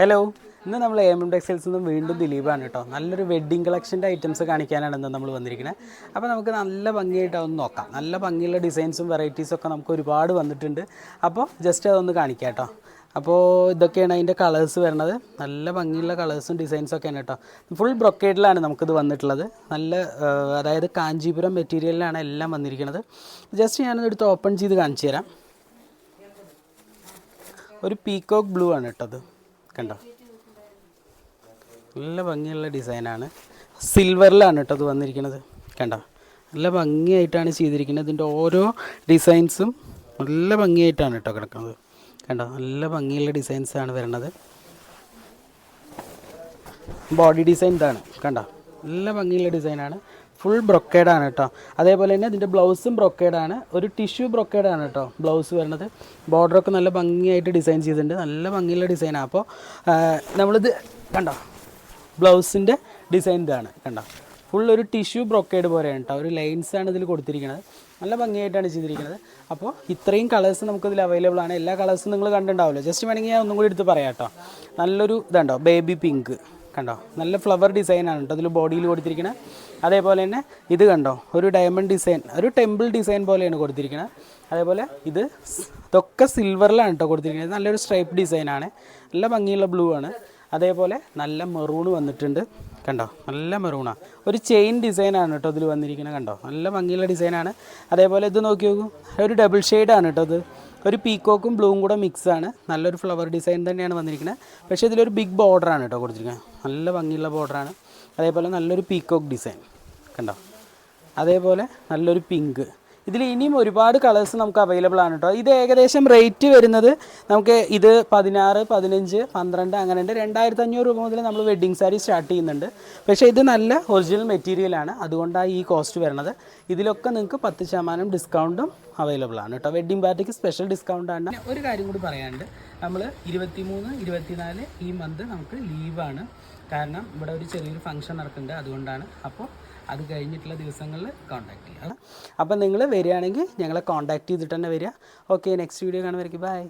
Hello ഇന്ന് നമ്മൾ A M textiles നിന്നും വീണ്ടും ദിലീപാണ് കേട്ടോ നല്ലൊരു വെഡ്ഡിങ് കളക്ഷന്റെ ഐറ്റംസ് കാണിക്കാനാണ് ഇന്ന് നമ്മൾ വന്നിരിക്കുന്നത് അപ്പോൾ നമുക്ക് നല്ല ഭംഗിയായിട്ട് അതൊന്ന് നോക്കാം. നല്ല ഭംഗിയുള്ള ഡിസൈൻസും വെറൈറ്റീസും ഒക്കെ നമുക്ക് ഒരുപാട് വന്നിട്ടുണ്ട്. അപ്പോൾ ജസ്റ്റ് അതൊന്ന് കാണിക്കാം കേട്ടോ അപ്പോൾ ഇതൊക്കെയാണ് അതിന്റെ കളേഴ്സ് വരുന്നത്. നല്ല ഭംഗിയുള്ള കളേഴ്സും ഡിസൈൻസും ഒക്കെയാണ് കേട്ടോ ഫുൾ ബ്രൊക്കേഡിലാണ് നമുക്കിത് വന്നിട്ടുള്ളത്. നല്ല അതായത് കാഞ്ചീപുരം മെറ്റീരിയലിലാണ് എല്ലാം വന്നിരിക്കുന്നത് ജസ്റ്റ് ഞാനത് എടുത്ത് ഓപ്പൺ ചെയ്ത് കാണിച്ചു തരാം. ഒരു പീക്കോക്ക് ബ്ലൂ ആണ് കേട്ടോ അത് കണ്ടോ? നല്ല ഭംഗിയുള്ള ഡിസൈനാണ്. സിൽവറിലാണ് കേട്ടോ അത് വന്നിരിക്കുന്നത്. കണ്ടോ? നല്ല ഭംഗിയായിട്ടാണ് ചെയ്തിരിക്കുന്നത്. ഇതിന്റെ ഓരോ ഡിസൈൻസും നല്ല ഭംഗിയായിട്ടാണ് കേട്ടോ കിടക്കുന്നത്. കണ്ടോ? നല്ല ഭംഗിയുള്ള ഡിസൈൻസാണ് വരുന്നത് ബോഡി ഡിസൈൻ ഇതാണ്. കണ്ടോ? നല്ല ഭംഗിയുള്ള ഡിസൈനാണ്. ഫുൾ ബ്രൊക്കേഡാണ് കേട്ടോ. അതേപോലെ തന്നെ ഇതിന്റെ ബ്ലൗസും ബ്രൊക്കേഡാണ് ഒരു ടിഷ്യൂ ബ്രൊക്കേഡാണ് കേട്ടോ ബ്ലൗസ് വരുന്നത്. ബോർഡറൊക്കെ നല്ല ഭംഗിയായിട്ട് ഡിസൈൻ ചെയ്തിട്ടുണ്ട്. നല്ല ഭംഗിയുള്ള ഡിസൈനാണ് അപ്പോൾ നമ്മളിത് കണ്ടോ? ബ്ലൗസിന്റെ ഡിസൈൻ ഇതാണ് കണ്ടോ? ഫുൾ ഒരു ടിഷ്യൂ ബ്രൊക്കേഡ് പോലെയാണ് കേട്ടോ. ഒരു ലൈൻസ് ആണ് ഇതിൽ കൊടുത്തിരിക്കുന്നത്. നല്ല ഭംഗിയായിട്ടാണ് ചെയ്തിരിക്കുന്നത്. അപ്പോൾ ഇത്രയും കളേഴ്സ് നമുക്കിതിൽ അവൈലബിൾ ആണ്. എല്ലാ കളേഴ്സും നിങ്ങൾ കണ്ടിട്ടുണ്ടാവില്ല ജസ്റ്റ് വേണമെങ്കിൽ ഞാൻ ഒന്നും കൂടി എടുത്ത് പറയാം കേട്ടോ. നല്ലൊരു ഇതുണ്ടോ? ബേബി പിങ്ക് കണ്ടോ? നല്ല ഫ്ലവർ ഡിസൈനാണ് കേട്ടോ. അതിൽ ബോഡിയിൽ കൊടുത്തിരിക്കുന്നത് അതേപോലെ തന്നെ ഇത് കണ്ടോ? ഒരു ഡയമണ്ട് ഡിസൈൻ ഒരു ടെമ്പിൾ ഡിസൈൻ പോലെയാണ് കൊടുത്തിരിക്കുന്നത് അതേപോലെ ഇത് ഇതൊക്കെ സിൽവറിലാണ് കേട്ടോ കൊടുത്തിരിക്കുന്നത് നല്ലൊരു സ്ട്രൈപ്പ് ഡിസൈനാണ് നല്ല ഭംഗിയുള്ള ബ്ലൂ ആണ്. അതേപോലെ നല്ല മെറൂണ് വന്നിട്ടുണ്ട്. കണ്ടോ? നല്ല മെറൂണാണ് ഒരു ചെയിൻ ഡിസൈനാണ് കേട്ടോ ഇതിൽ വന്നിരിക്കുന്നത് കണ്ടോ? നല്ല ഭംഗിയുള്ള ഡിസൈനാണ് അതേപോലെ ഇത് നോക്കി നോക്കൂ. ഒരു ഡബിൾ ഷെയ്ഡാണ് കേട്ടോ ഇത്. ഒരു പീക്കോക്കും ബ്ലൂവും കൂടെ മിക്സ് ആണ്. നല്ലൊരു ഫ്ലവർ ഡിസൈൻ തന്നെയാണ് വന്നിരിക്കുന്നത് പക്ഷേ ഇതിലൊരു ബിഗ് ബോർഡറാണ് കേട്ടോ കൊടുത്തിരിക്കുന്നത് നല്ല ഭംഗിയുള്ള ബോർഡറാണ് അതേപോലെ നല്ലൊരു പീക്കോക്ക് ഡിസൈൻ കണ്ടോ? അതേപോലെ നല്ലൊരു പിങ്ക് ഇതിൽ ഇനിയും ഒരുപാട് കളേഴ്സ് നമുക്ക് അവൈലബിൾ ആണ് കേട്ടോ ഇത് ഏകദേശം റേറ്റ് വരുന്നത് നമുക്ക് ഇത് പതിനാറ് പതിനഞ്ച് പന്ത്രണ്ട് അങ്ങനെ ഉണ്ട് രണ്ടായിരത്തി അഞ്ഞൂറ് രൂപ മുതൽ നമ്മൾ വെഡ്ഡിങ് സാരി സ്റ്റാർട്ട് ചെയ്യുന്നുണ്ട്. പക്ഷേ ഇത് നല്ല ഒറിജിനൽ മെറ്റീരിയലാണ് അതുകൊണ്ടാണ് ഈ കോസ്റ്റ് വരുന്നത് ഇതിലൊക്കെ നിങ്ങൾക്ക് പത്ത് ശതമാനം ഡിസ്കൗണ്ടും അവൈലബിൾ ആണ് കേട്ടോ വെഡ്ഡിംഗ് പാർട്ടിക്ക് സ്പെഷ്യൽ ഡിസ്കൗണ്ട് ആണ്. ഒരു കാര്യം കൂടി പറയാനുണ്ട്. നമ്മൾ ഇരുപത്തിമൂന്ന് ഇരുപത്തിനാല് ഈ മന്ത് നമുക്ക് ലീവാണ് കാരണം ഇവിടെ ഒരു ചെറിയൊരു ഫംഗ്ഷൻ നടക്കുന്നുണ്ട്. അതുകൊണ്ടാണ്. അപ്പോൾ അത് കഴിഞ്ഞിട്ടുള്ള ദിവസങ്ങളിൽ കോൺടാക്ട് ചെയ്യാം. അപ്പം നിങ്ങൾ വരികയാണെങ്കിൽ ഞങ്ങളെ കോൺടാക്ട് ചെയ്തിട്ട് തന്നെ വരിക. ഓക്കെ നെക്സ്റ്റ് വീഡിയോ കാണുമായിരിക്കും ബൈ